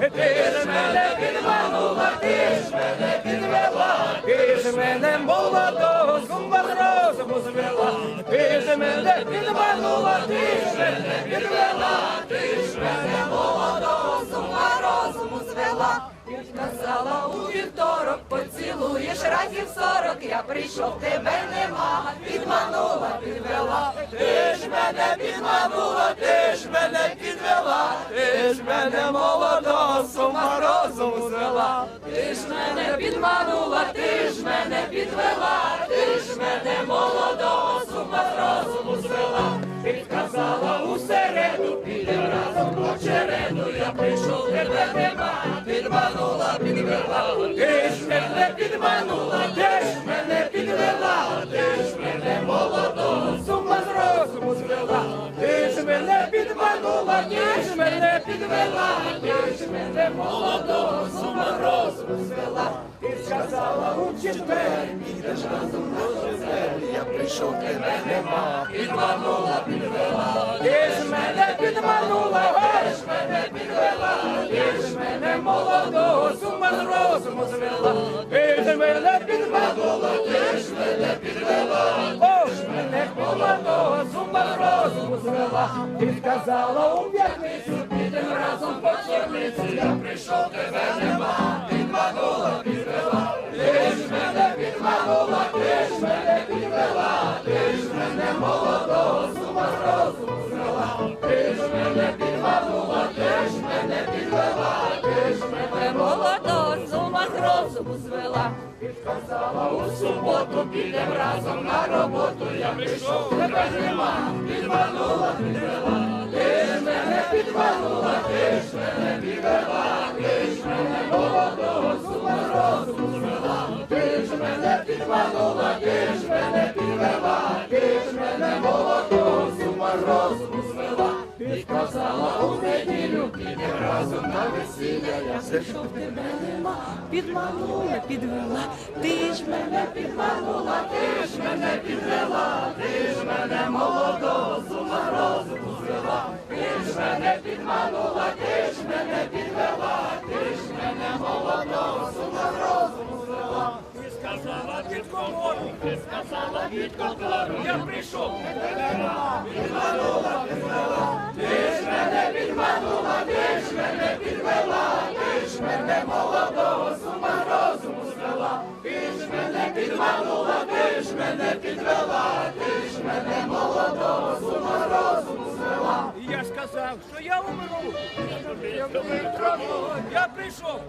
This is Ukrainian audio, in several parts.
Ти ж мене підманула, ти ж мене підвела, ти ж мене молодого з ума з розуму звела, ти ж мене підманула, ти ж мене підвела, поцілуєш разів сорок, я прийшов, тебе нема, підманула, підвела. Ти ж мене підманула, ти ж мене підвела, ти ж мене молодого з ума розуму звела. Ти ж мене підманула, ти ж мене підвела, ти ж мене молодого з ума з розуму звела. Підказала у середу, підем разом по череду, я прийшов, тебе нема, підманула, підвела, ти ж підманула, ти ж мене підвела, ти ж мене молодого, з ума з розуму звела, ти ж мене підманула, ти ж мене підвела, ти ж мене молодого, з ума з розуму звела, ти сказала у четвер, підеш разом на четвер, я прийшов, тебе нема, підманула, підвела, ти ж мене підманула, ти ж мене підвела, ти ж мене молодого, з ума з розуму звела, мене підманула, ти ж мене підвела, о, ж мене молодого, з ума з розуму звела, ти сказала у п'ятницю, підем разом по черниці, я прийшов, тебе нема, підманула, підвела, ти ж мене підманула, ти ж мене підвела, ти ж мене молодого, з ума з розуму звела, ти ж мене підманула, ти ж мене підвела, ти ж мене Молодого з ума звела. У суботу, підем разом на роботу, я прийшов, тебе нема, підманула, підвела, ти ж мене підманула, ти ж мене підвела, ти ж мене молодого, сума ума з звела, ти ж мене підманула, ти ж мене у неділю, підем разом на весілля, я Прийшов тебе нема, підманула, підвела, ти ж мене підманула, ти ж мене підвела, Ти ж мене молодого сума розуму звела, ти ж мене підманула, ти ж ти сказала від контору, я прийшов, тебе мене підманула, підвела, ти ж мене підманула, ти ж мене підвела, ти ж мене молодого сума розуму звела, ти ж мене підманула, ти ж мене підвела, що я умру. Я прийшов.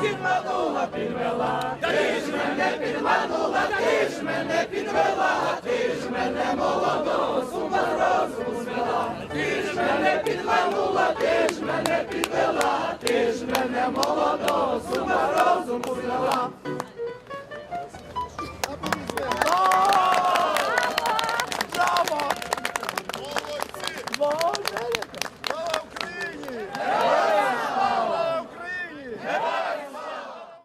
Підманула, підвела, та ти ж мене підманула, ти ж мене підвела, ти ж мене молодого з ума розуму звела, ти ж мене підманула, ти ж мене підвела, ти ж мене молодого з ума розуму звела.